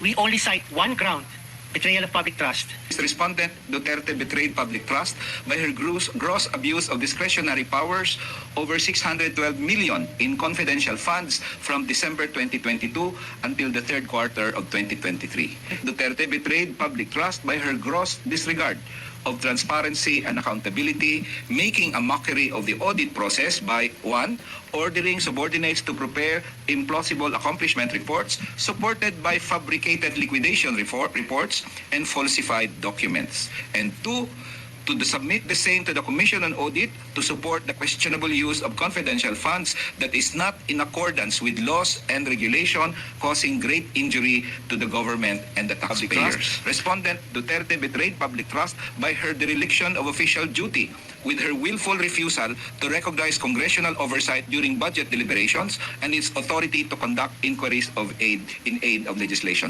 we only cite one ground, betrayal of public trust. Respondent Duterte betrayed public trust by her gross, gross abuse of discretionary powers over 612 million in confidential funds from December 2022 until the third quarter of 2023. Duterte betrayed public trust by her gross disregard of transparency and accountability, making a mockery of the audit process by one, ordering subordinates to prepare implausible accomplishment reports supported by fabricated liquidation report, reports and falsified documents. And two, to the- submit the same to the Commission on Audit to support the questionable use of confidential funds that is not in accordance with laws and regulation causing great injury to the government and the taxpayers. Respondent Duterte betrayed public trust by her dereliction of official duty with her willful refusal to recognize congressional oversight during budget deliberations and its authority to conduct inquiries of aid in aid of legislation.